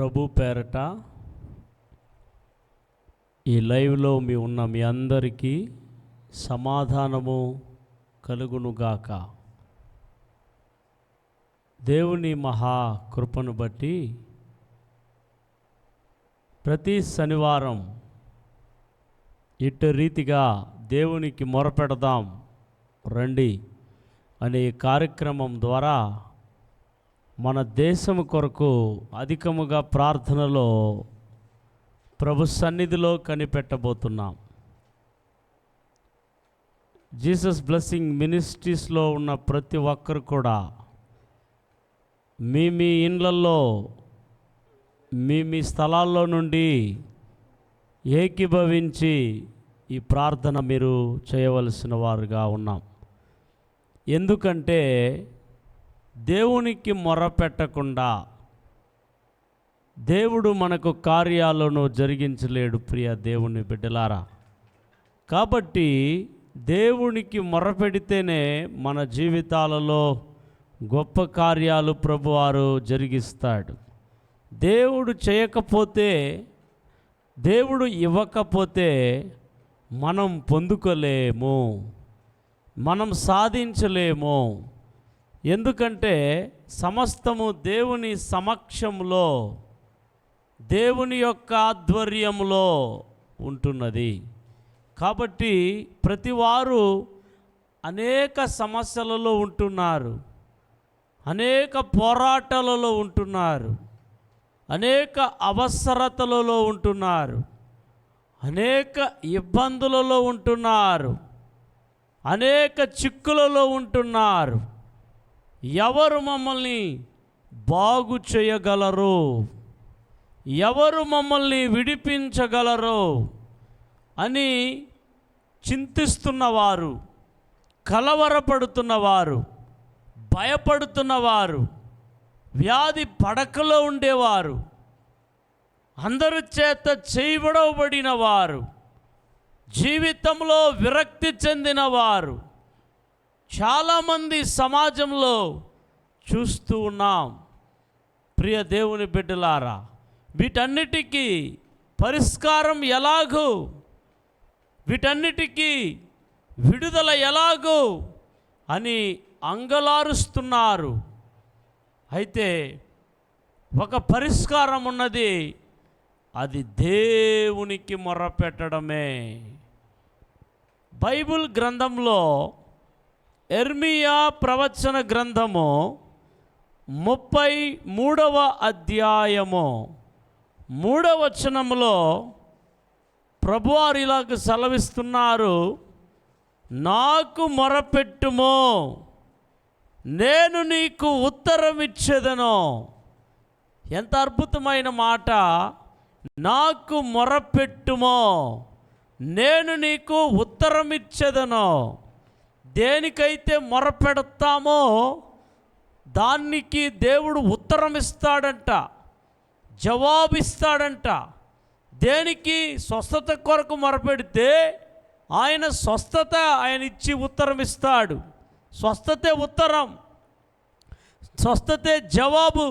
ప్రభు పేరట ఈ లైవ్లో మీ ఉన్న మీ అందరికీ సమాధానము కలుగునుగాక. దేవుని మహా కృపను బట్టి ప్రతి శనివారం ఇటు రీతిగా దేవునికి మొరపెడదాం రండి అనే కార్యక్రమం ద్వారా మన దేశం కొరకు అధికముగా ప్రార్థనలో ప్రభు సన్నిధిలో కనిపెట్టబోతున్నాం. జీసస్ బ్లెస్సింగ్ మినిస్ట్రీస్లో ఉన్న ప్రతి ఒక్కరు కూడా మీ మీ ఇండ్లల్లో మీ మీ స్థలాల్లో నుండి ఏకీభవించి ఈ ప్రార్థన మీరు చేయవలసిన వారుగా ఉన్నాం. ఎందుకంటే దేవునికి మొరపెట్టకుండా దేవుడు మనకు కార్యాలను జరిగించలేడు ప్రియ దేవుని బిడ్డలారా. కాబట్టి దేవునికి మొరపెడితేనే మన జీవితాలలో గొప్ప కార్యాలు ప్రభువారు జరిగిస్తాడు. దేవుడు చేయకపోతే దేవుడు ఇవ్వకపోతే మనం పొందుకోలేము. మనం సాధించలేము. ఎందుకంటే సమస్తము దేవుని సమక్షంలో దేవుని యొక్క ఆధ్వర్యంలో ఉంటున్నది. కాబట్టి ప్రతివారు అనేక సమస్యలలో ఉంటున్నారు. అనేక పోరాటాలలో ఉంటున్నారు. అనేక అవసరతలలో ఉంటున్నారు. అనేక ఇబ్బందులలో ఉంటున్నారు. అనేక చిక్కులలో ఉంటున్నారు. ఎవరు మమ్మల్ని బాగు చేయగలరు? ఎవరు మమ్మల్ని విడిపించగలరు? అని చింతిస్తున్నవారు కలవరపడుతున్నవారు భయపడుతున్నవారు వ్యాధి పడకలో ఉండేవారు అందరి చేత చేయబడబడిన వారు జీవితంలో విరక్తి చెందినవారు చాలామంది సమాజంలో చూస్తూ ఉన్నాం. ప్రియ దేవుని బిడ్డలారా వీటన్నిటికీ పరిష్కారం ఎలాగూ వీటన్నిటికీ విడుదల ఎలాగూ అని అంగలారుస్తున్నారు. అయితే ఒక పరిష్కారం ఉన్నది అది దేవునికి మొర్రపెట్టడమే బైబిల్ గ్రంథంలో ఎర్మియా ప్రవచన గ్రంథము ముప్పై మూడవ అధ్యాయము. మూడవ వచనములో ప్రభువారు ఇలాగ సెలవిస్తున్నారు నాకు మొరపెట్టుము నేను నీకు ఉత్తరం ఇచ్చేదను ఎంత అద్భుతమైన మాట నాకు మొరపెట్టుమో నేను నీకు ఉత్తరం ఇచ్చేదను దేనికైతే మొరపెడతామో దానికి దేవుడు ఉత్తరం ఇస్తాడంట జవాబిస్తాడంట. దేనికి? స్వస్థత కొరకు మొరపెడితే ఆయన స్వస్థత ఆయన ఇచ్చి ఉత్తరం ఇస్తాడు స్వస్థతే ఉత్తరం స్వస్థతే జవాబు.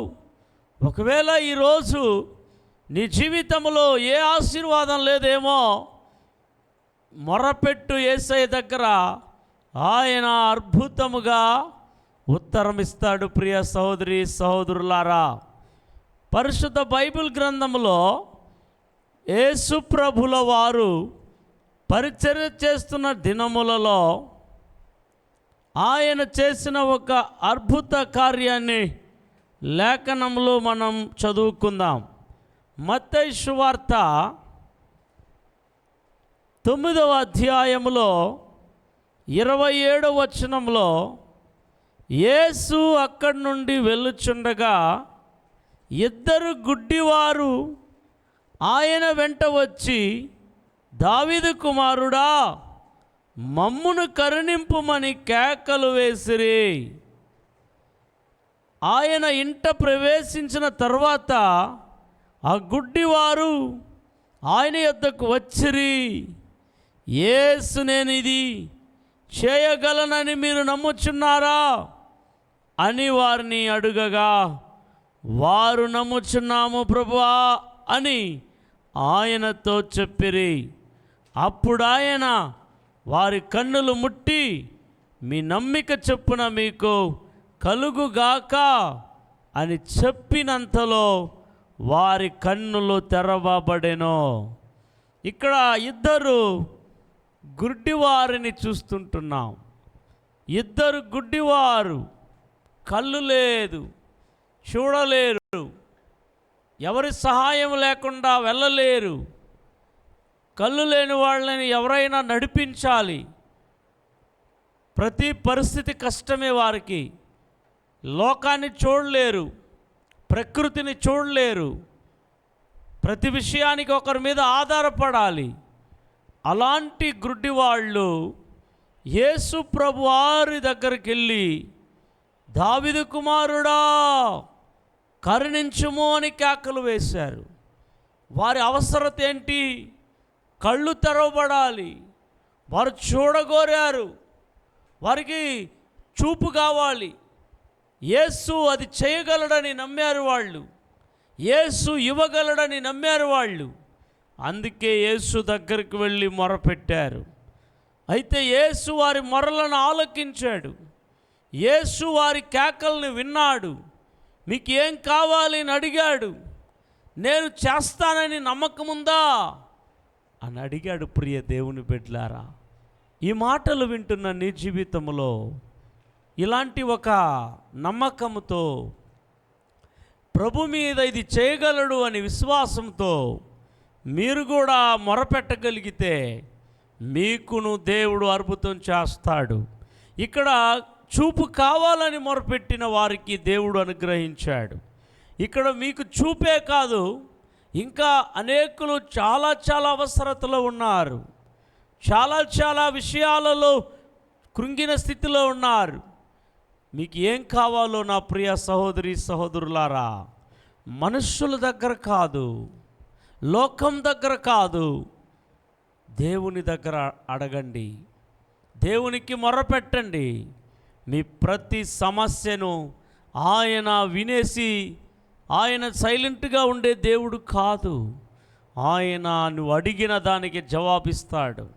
ఒకవేళ ఈరోజు నీ జీవితంలో ఏ ఆశీర్వాదం లేదేమో మొరపెట్టు ఏసఐ దగ్గర ఆయన అద్భుతముగా ఉత్తరం ఇస్తాడు ప్రియ సహోదరి సహోదరులారా. పరిశుద్ధ బైబిల్ గ్రంథంలో యేసుప్రభుల వారు పరిచర్య చేస్తున్న దినములలో ఆయన చేసిన ఒక అద్భుత కార్యాన్ని లేఖనంలో మనం చదువుకుందాం. మత్తయి వార్త తొమ్మిదవ అధ్యాయములో ఇరవై ఏడవ వచనంలో యేసు అక్కడి నుండి వెళ్ళుచుండగా ఇద్దరు గుడ్డివారు ఆయన వెంట వచ్చి దావిదు కుమారుడా మమ్మును కరుణింపుమని కేకలు వేసిరి. ఆయన ఇంట ప్రవేశించిన తర్వాత ఆ గుడ్డివారు ఆయన యొద్దకు వచ్చిరి ఏసు నేనిది. ఇది చేయగలనని మీరు నమ్ముచున్నారా? అని వారిని అడుగగా వారు నమ్ముచున్నాము ప్రభువా అని ఆయనతో చెప్పిరి. అప్పుడు ఆయన వారి కన్నులు ముట్టి మీ నమ్మిక చొప్పున మీకు కలుగుగాక అని చెప్పినంతలో వారి కన్నులు తెరవబడెను. ఇక్కడ ఇద్దరు గుడ్డివారిని చూస్తుంటున్నాం. ఇద్దరు గుడ్డివారు కళ్ళు లేదు చూడలేరు ఎవరి సహాయం లేకుండా వెళ్ళలేరు. కళ్ళు లేని వాళ్ళని ఎవరైనా నడిపించాలి. ప్రతి పరిస్థితి కష్టమే వారికి. లోకాన్ని చూడలేరు ప్రకృతిని చూడలేరు. ప్రతి విషయానికి ఒకరి మీద ఆధారపడాలి. అలాంటి గుడ్డి వాళ్ళు యేసు ప్రభు వారి దగ్గరికి వెళ్ళి దావిదు కుమారుడా కరుణించుము అని కేకలు వేశారు. వారి అవసరత ఏంటి? కళ్ళు తెరవబడాలి. వారు చూడగోరారు. వారికి చూపు కావాలి. యేసు అది చేయగలడని నమ్మారు వాళ్ళు. యేసు ఇవ్వగలడని నమ్మారు వాళ్ళు. అందుకే యేసు దగ్గరికి వెళ్ళి మొరపెట్టారు. అయితే యేసు వారి మొరలను ఆలకించాడు. యేసు వారి కేకల్ని విన్నాడు. మీకు ఏం కావాలి అని అడిగాడు. నేను చేస్తానని నమ్మకముందా? అని అడిగాడు ప్రియ దేవుని బిడ్లారా. ఈ మాటలు వింటున్న నీ జీవితంలో ఇలాంటి ఒక నమ్మకంతో ప్రభు మీద ఇది చేయగలడు అని విశ్వాసంతో మీరు కూడా మొరపెట్టగలిగితే మీకును దేవుడు అద్భుతం చేస్తాడు. ఇక్కడ చూపు కావాలని మొరపెట్టిన వారికి దేవుడు అనుగ్రహించాడు. ఇక్కడ మీకు చూపే కాదు ఇంకా అనేకులు చాలా చాలా అవసరతలో ఉన్నారు. చాలా చాలా విషయాలలో కృంగిన స్థితిలో ఉన్నారు. మీకు ఏం కావాలో నా ప్రియ సహోదరి సహోదరులారా మనుషుల దగ్గర కాదు. లోకం దగ్గర కాదు. దేవుని దగ్గర అడగండి. దేవునికి మొరపెట్టండి. మీ ప్రతి సమస్యను ఆయన వినేసి ఆయన సైలెంట్గా ఉండే దేవుడు కాదు. ఆయన నువ్వు అడిగిన దానికి జవాబిస్తాడు.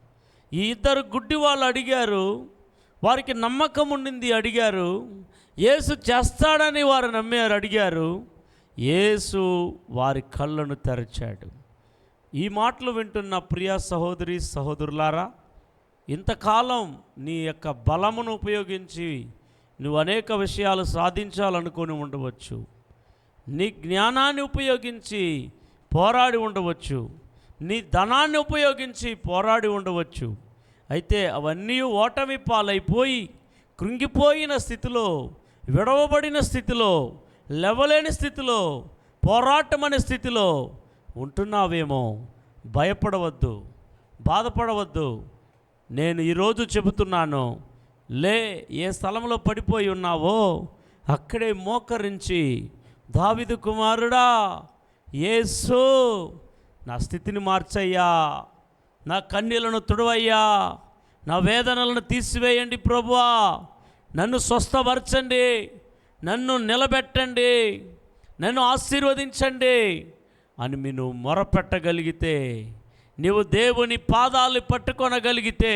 ఈ ఇద్దరు గుడ్డి వాళ్ళు అడిగారు. వారికి నమ్మకం ఉండింది అడిగారు. యేసు చేస్తాడని వారు నమ్మారు అడిగారు. యేసు వారి కళ్ళను తెరచాడు. ఈ మాటలు వింటున్న ప్రియ సహోదరి సహోదరులారా ఇంతకాలం నీ యొక్క బలమును ఉపయోగించి నువ్వు అనేక విషయాలు సాధించాలనుకొని ఉండవచ్చు. నీ జ్ఞానాన్ని ఉపయోగించి పోరాడి ఉండవచ్చు. నీ ధనాన్ని ఉపయోగించి పోరాడి ఉండవచ్చు. అయితే అవన్నీ ఓటమి పాలైపోయి కృంగిపోయిన స్థితిలో విడవబడిన స్థితిలో లేవలేని స్థితిలో పోరాటం అనే స్థితిలో ఉంటున్నావేమో భయపడవద్దు బాధపడవద్దు. నేను ఈరోజు చెబుతున్నాను లే ఏ స్థలంలో పడిపోయి ఉన్నావో అక్కడే మోకరించి దావిదు కుమారుడా యేసు నా స్థితిని మార్చయ్యా నా కన్నీలను తుడవయ్యా నా వేదనలను తీసివేయండి ప్రభువా నన్ను స్వస్థపరచండి. నన్ను నిలబెట్టండి నన్ను ఆశీర్వదించండి అని మీరు మొరపెట్టగలిగితే నీవు దేవుని పాదాలు పట్టుకొనగలిగితే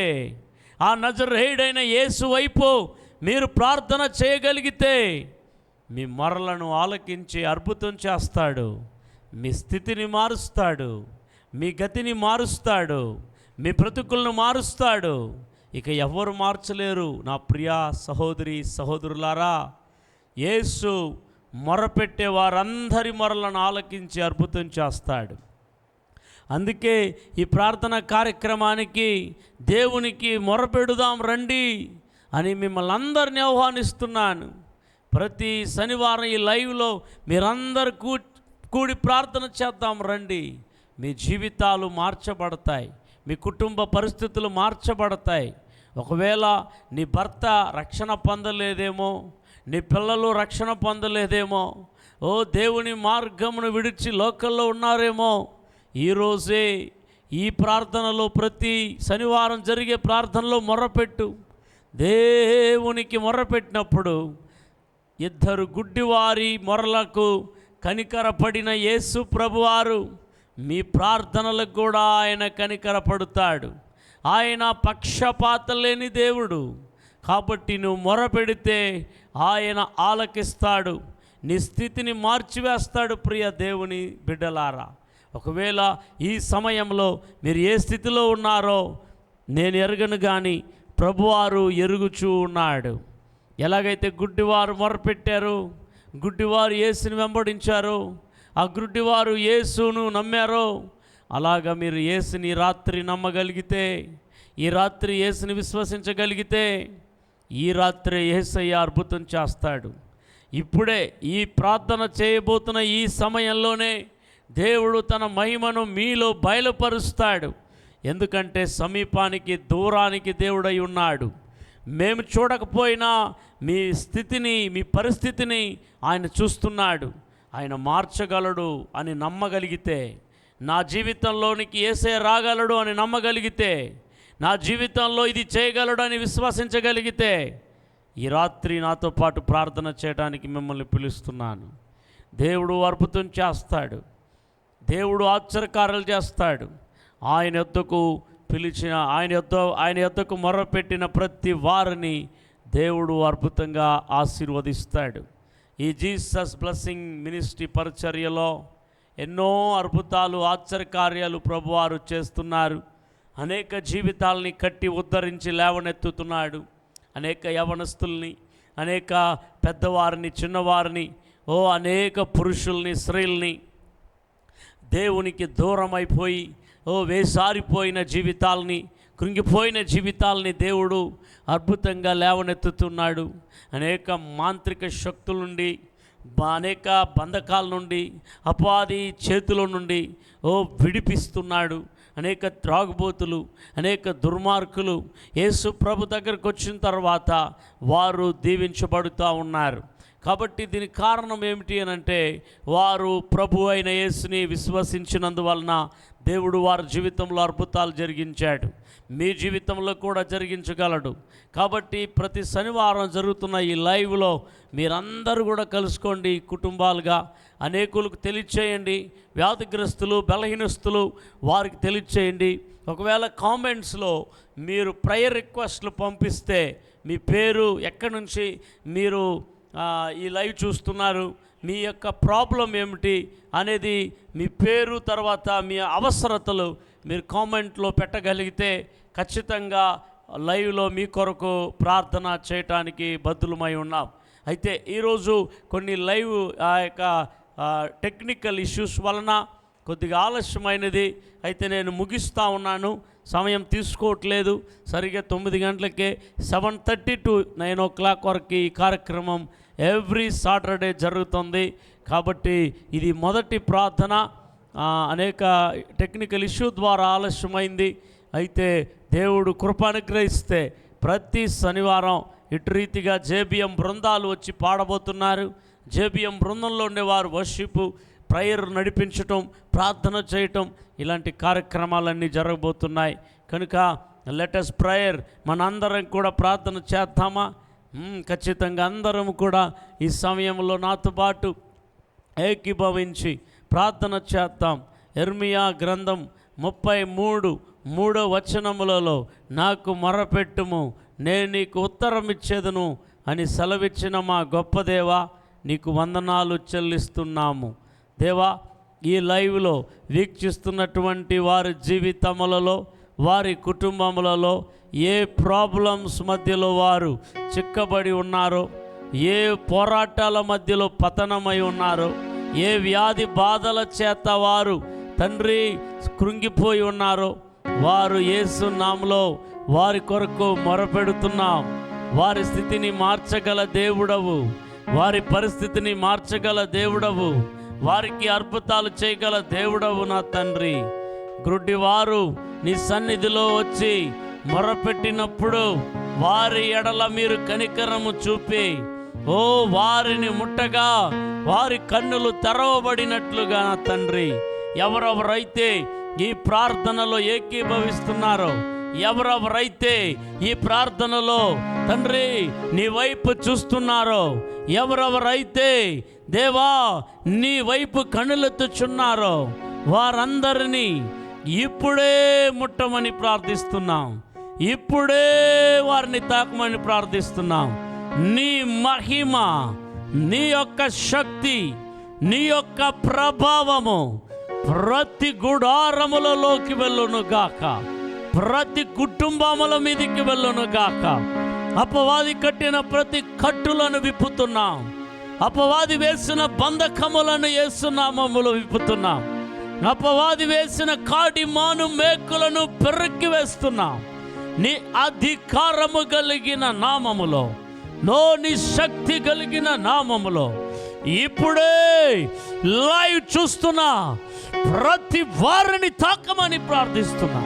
ఆ నజరేయుడైన యేసు వైపు మీరు ప్రార్థన చేయగలిగితే మీ మొరలను ఆలకించి అద్భుతం చేస్తాడు మీ స్థితిని మారుస్తాడు మీ గతిని మారుస్తాడు మీ బ్రతుకులను మారుస్తాడు. ఇక ఎవరు మార్చలేరు? నా ప్రియా సహోదరి సహోదరులారా యేసు మొరపెట్టే వారందరి మొరలను ఆలకించి అద్భుతం చేస్తాడు. అందుకే ఈ ప్రార్థన కార్యక్రమానికి దేవునికి మొరపెడుదాం రండి అని మిమ్మల్ని అందరిని ఆహ్వానిస్తున్నాను. ప్రతి శనివారం ఈ లైవ్లో మీరందరూ కూ కూడి ప్రార్థన చేద్దాం రండి. మీ జీవితాలు మార్చబడతాయి. మీ కుటుంబ పరిస్థితులు మార్చబడతాయి. ఒకవేళ నీ భర్త రక్షణ పొందలేదేమో నీ పిల్లలు రక్షణ పొందలేదేమో. ఓ దేవుని మార్గమును విడిచి లోకల్లో ఉన్నారేమో. ఈరోజే ఈ ప్రార్థనలో ప్రతి శనివారం జరిగే ప్రార్థనలో మొర్రపెట్టు. దేవునికి మొర్రపెట్టినప్పుడు ఇద్దరు గుడ్డివారి మొరలకు కనికరపడిన యేసు ప్రభువారు మీ ప్రార్థనలకు కూడా ఆయన కనికరపడుతాడు. ఆయన పక్షపాత లేని దేవుడు. కాబట్టి నువ్వు మొరపెడితే ఆయన ఆలకిస్తాడు నీ స్థితిని మార్చివేస్తాడు ప్రియ దేవుని బిడ్డలారా. ఒకవేళ ఈ సమయంలో మీరు ఏ స్థితిలో ఉన్నారో నేను ఎరగను కానీ ప్రభువారు ఎరుగుచూ ఉన్నాడు. ఎలాగైతే గుడ్డివారు మొరపెట్టారు గుడ్డివారు యేసుని వెంబడించారు ఆ గుడ్డివారు యేసును నమ్మారో అలాగా మీరు యేసుని రాత్రి నమ్మగలిగితే ఈ రాత్రి యేసుని విశ్వసించగలిగితే ఈ రాత్రి ఏసయ్య అద్భుతం చేస్తాడు. ఇప్పుడే ఈ ప్రార్థన చేయబోతున్న ఈ సమయంలోనే దేవుడు తన మహిమను మీలో బయలుపరుస్తాడు. ఎందుకంటే సమీపానికి దూరానికి దేవుడై ఉన్నాడు. మేము చూడకపోయినా మీ స్థితిని మీ పరిస్థితిని ఆయన చూస్తున్నాడు. ఆయన మార్చగలడు అని నమ్మగలిగితే నా జీవితంలోనికి ఏసే రాగలడు అని నమ్మగలిగితే నా జీవితంలో ఇది చేయగలడని విశ్వసించగలిగితే ఈ రాత్రి నాతో పాటు ప్రార్థన చేయడానికి మిమ్మల్ని పిలుస్తున్నాను. దేవుడు అద్భుతం చేస్తాడు. దేవుడు ఆశ్చర్యకారాలు చేస్తాడు. ఆయన యొద్దకు పిలిచిన ఆయన యొద్ద ఆయన యొద్దకు మొరపెట్టిన ప్రతి వారిని దేవుడు అద్భుతంగా ఆశీర్వదిస్తాడు. ఈ జీసస్ బ్లెస్సింగ్ మినిస్ట్రీ పరిచర్యలో ఎన్నో అద్భుతాలు ఆశ్చర్యకార్యాలు ప్రభువారు చేస్తున్నారు. అనేక జీవితాలని కట్టి ఉద్ధరించి లేవనెత్తుతున్నాడు. అనేక యవనస్తుల్ని అనేక పెద్దవారిని చిన్నవారిని ఓ అనేక పురుషుల్ని స్త్రీల్ని దేవునికి దూరమైపోయి ఓ వేసారిపోయిన జీవితాల్ని కృంగిపోయిన జీవితాల్ని దేవుడు అద్భుతంగా లేవనెత్తుతున్నాడు. అనేక మాంత్రిక శక్తుల నుండి అనేక బంధకాల నుండి అపాది చేతుల నుండి ఓ విడిపిస్తున్నాడు. అనేక త్రాగుబోతులు అనేక దుర్మార్గులు యేసు ప్రభు దగ్గరకు వచ్చిన తర్వాత వారు దీవించబడుతూ ఉన్నారు. కాబట్టి దీనికి కారణం ఏమిటి అని అంటే వారు ప్రభు అయిన యేసుని విశ్వసించినందువలన దేవుడు వారి జీవితంలో అద్భుతాలు జరిగించాడు. మీ జీవితంలో కూడా జరిగించగలడు. కాబట్టి ప్రతి శనివారం జరుగుతున్న ఈ లైవ్లో మీరందరూ కూడా కలుసుకోండి కుటుంబాలుగా. అనేకులకు తెలియచేయండి. వ్యాధిగ్రస్తులు బలహీనస్తులు వారికి తెలియచేయండి. ఒకవేళ కామెంట్స్లో మీరు ప్రేయర్ రిక్వెస్ట్లు పంపిస్తే మీ పేరు ఎక్కడి నుంచి మీరు ఈ లైవ్ చూస్తున్నారు మీ యొక్క ప్రాబ్లం ఏమిటి అనేది మీ పేరు తర్వాత మీ అవసరతలు మీరు కామెంట్లో పెట్టగలిగితే ఖచ్చితంగా లైవ్లో మీ కొరకు ప్రార్థన చేయటానికి బద్దులమై ఉన్నాం. అయితే ఈరోజు కొన్ని లైవ్ ఆ యొక్క టెక్నికల్ ఇష్యూస్ వలన కొద్దిగా ఆలస్యమైనది. అయితే నేను ముగిస్తూ ఉన్నాను. సమయం తీసుకోవట్లేదు. సరిగ్గా తొమ్మిది గంటలకే seven thirty to nine o'clock వరకు ఈ కార్యక్రమం ఎవ్రీ సాటర్డే జరుగుతుంది. కాబట్టి ఇది మొదటి ప్రార్థన. అనేక టెక్నికల్ ఇష్యూ ద్వారా ఆలస్యమైంది. అయితే దేవుడు కృప అనుగ్రహిస్తే ప్రతి శనివారం ఇటు రీతిగా జేబిఎం బృందాలు వచ్చి పాడబోతున్నారు. జేబిఎం బృందంలో ఉండేవారు వర్షిప్ ప్రేయర్ నడిపించటం ప్రార్థన చేయటం ఇలాంటి కార్యక్రమాలన్నీ జరగబోతున్నాయి. కనుక లెటెస్ట్ ప్రేయర్. మనందరం కూడా ప్రార్థన చేద్దామా? ఖచ్చితంగా అందరం కూడా ఈ సమయంలో నాతో పాటు ఏకీభవించి ప్రార్థన చేద్దాం. ఎర్మియా గ్రంథం ముప్పై మూడు మూడో వచనములలో నాకు మొరపెట్టుము నేను నీకు ఉత్తరం ఇచ్చేదను అని సెలవిచ్చిన మా గొప్ప దేవా నీకు వందనాలు చెల్లిస్తున్నాము. దేవా ఈ లైవ్లో వీక్షిస్తున్నటువంటి వారి జీవితములలో వారి కుటుంబములలో ఏ ప్రాబ్లమ్స్ మధ్యలో వారు చిక్కబడి ఉన్నారో ఏ పోరాటాల మధ్యలో పతనమై ఉన్నారో ఏ వ్యాధి బాధల చేత వారు తండ్రి కృంగిపోయి ఉన్నారో వారు యేసు నామలో వారి కొరకు మొరపెడుతున్నాం. వారి స్థితిని మార్చగల దేవుడవు. వారి పరిస్థితిని మార్చగల దేవుడవు. వారికి అద్భుతాలు చేయగల దేవుడవు నా తండ్రి. గ్రుడ్డివారు నీ సన్నిధిలో వచ్చి మొరపెట్టినప్పుడు వారి ఎడల మీరు కనికరము చూపి ఓ వారిని ముట్టగా వారి కన్నులు తెరవబడినట్లుగా నా తండ్రి. ఎవరెవరైతే ఈ ప్రార్థనలో ఏకీభవిస్తున్నారో ఎవరెవరైతే ఈ ప్రార్థనలో తండ్రి నీ వైపు చూస్తున్నారో ఎవరెవరైతే దేవా నీ వైపు కనులెత్తుచున్నారో వారందరినీ ఇప్పుడే ముట్టమని ప్రార్థిస్తున్నాం. ఇప్పుడే వారిని తాకమని ప్రార్థిస్తున్నాం. నీ మహిమ నీ యొక్క శక్తి నీ యొక్క ప్రభావము ప్రతి గుడారములలోకి వెళ్ళును గాక. ప్రతి కుటుంబముల మీదికి వెళ్ళును గాక. అపవాది కట్టిన ప్రతి కట్టులను విప్పుతున్నాం. అపవాది వేసిన బంధకములను వేస్తున్నామములు విప్పుతున్నాం. అపవాది వేసిన కాడి మాను మేకులను పెరక్కి వేస్తున్నాం. నీ అధికారము కలిగిన నామములో నో నీ శక్తి కలిగిన నామములో ఇప్పుడే లైవ్ చూస్తున్నా. ప్రతి వారిని తాకమని ప్రార్థిస్తున్నా.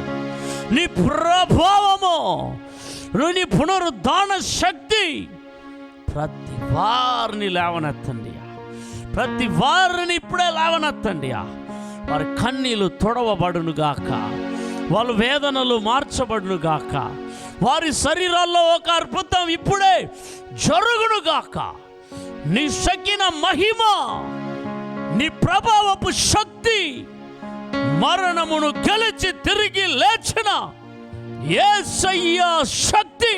నీ ప్రభావము నీ పునరుద్ధాన శక్తి ప్రతి వారిని లేవనెత్తండి ప్రతి వారిని ఇప్పుడే లేవనెత్తండి వారి కన్నీలు తొడవబడును గాక. వాళ్ళ వేదనలు మార్చబడును గాక. వారి శరీరాల్లో ఒక అద్భుతం ఇప్పుడే జరుగును గాక. నీ సగ్గిన మహిమ నీ ప్రభావపు శక్తి మరణమును గెలిచి తిరిగి లేచిన యేసయ్య శక్తి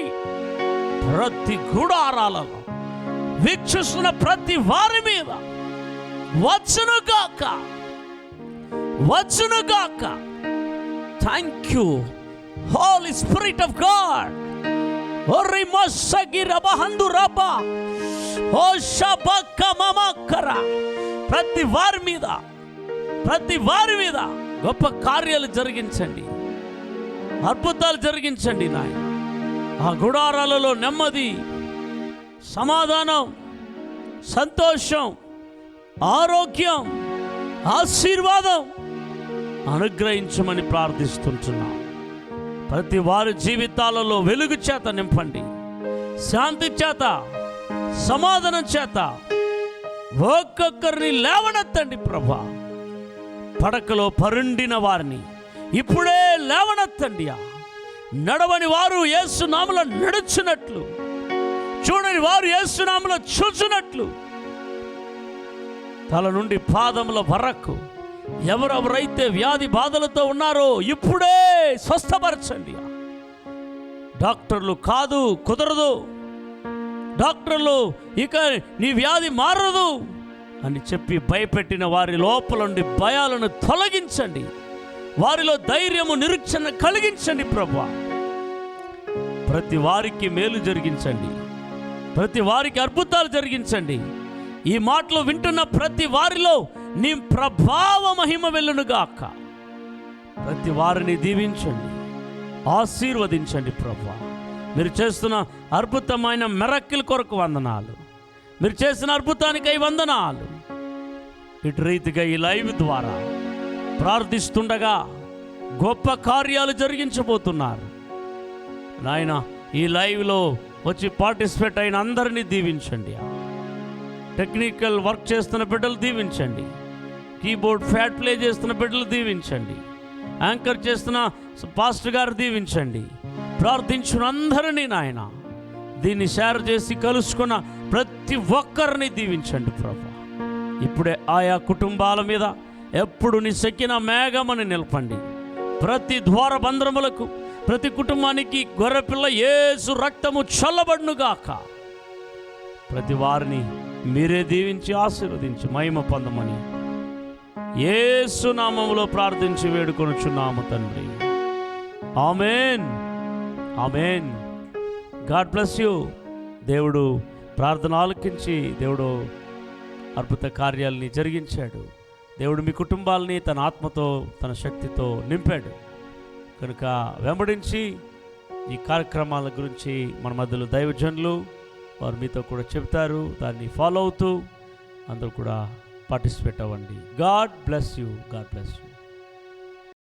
ప్రతి గుడారాలలో వీక్షిస్తున్న ప్రతి వారి మీద. వచ్చునుగాక వచ్చునుగాక thank you holy spirit of God ఒర్రి మస్సగిర రబహందు రబ ఓ షబక్క మమక్కర ప్రతి వారి మీద ప్రతి వారి మీద గొప్ప కార్యాలు జరిగించండి. అద్భుతాలు జరిగించండి నాయన. ఆ గుడారాలలో నెమ్మది సమాధానం సంతోషం ఆరోగ్యం ఆశీర్వాదం అనుగ్రహించమని ప్రార్థిస్తుంటున్నాం. ప్రతి వారి జీవితాలలో వెలుగు చేత నింపండి. శాంతి చేత సమాధానం చేత ఒక్కొక్కరిని లేవనెత్తండి ప్రభా. పడకలో పరుండిన వారిని ఇప్పుడే లేవనెత్తండి నడవని వారు యేసునామలో నడుచున్నట్లు చూడని వారు యేసునామలో చూచున్నట్లు తల నుండి పాదముల వరకు ఎవరెవరైతే వ్యాధి బాధలతో ఉన్నారో ఇప్పుడే స్వస్థపరచండి. డాక్టర్లు కాదు కుదరదు. డాక్టర్లు ఇక నీ వ్యాధి మారదు అని చెప్పి భయపెట్టిన వారి లోపలుండి భయాలను తొలగించండి. వారిలో ధైర్యము నిరీక్షణ కలిగించండి ప్రభా. ప్రతి వారికి మేలు జరిగించండి. ప్రతి వారికి అద్భుతాలు జరిగించండి. ఈ మాటలు వింటున్న ప్రతి వారిలో నీ ప్రభావ మహిమ వెళ్ళునుగాక ప్రతి వారిని దీవించండి. ఆశీర్వదించండి ప్రభా. మీరు చేస్తున్న అద్భుతమైన మెరక్కిల కొరకు వందనాలు. మీరు చేసిన అద్భుతానికై వందనాలు. ఇటు రీతిగా ఈ లైవ్ ద్వారా ప్రార్థిస్తుండగా గొప్ప కార్యాలు జరిగించబోతున్నారు. నాయన ఈ లైవ్లో వచ్చి పార్టిసిపేట్ అయిన అందరినీ దీవించండి. టెక్నికల్ వర్క్ చేస్తున్న బిడ్డలు దీవించండి. కీబోర్డ్ ఫ్యాట్ ప్లే చేస్తున్న బిడ్డలు దీవించండి. యాంకర్ చేస్తున్న పాస్టర్ గారు దీవించండి. ప్రార్థించిన అందరినీ నాయన. దీన్ని షేర్ చేసి కలుసుకున్న ప్రతి ఒక్కరిని దీవించండి ప్రభు. ఇప్పుడే ఆయా కుటుంబాల మీద ఎప్పుడు నీ సెక్కిన మేఘమని నిలపండి. ప్రతి ద్వార బంధ్రములకు ప్రతి కుటుంబానికి గొర్రెపిల్ల ఏసు రక్తము చల్లబడునుగాక. ప్రతి వారిని మీరే దీవించి ఆశీర్వదించి మహిమ పొందమని ఏసు నామములో ప్రార్థించి వేడుకొనుచున్నాము తండ్రి. Amen. Amen. God bless you. దేవుడు ప్రార్థన ఆలకించి దేవుడు అద్భుత కార్యాలని జరిగించాడు. దేవుడు మీ కుటుంబాలని తన ఆత్మతో తన శక్తితో నింపాడు. కనుక వెంబడించి ఈ కార్యక్రమాల గురించి మన మధ్యలో దైవజనులు వారు మీతో కూడా చెప్తారు దాన్ని ఫాలో అవుతూ అందరూ కూడా పార్టిసిపేట్ అవ్వండి. God bless you. God bless you.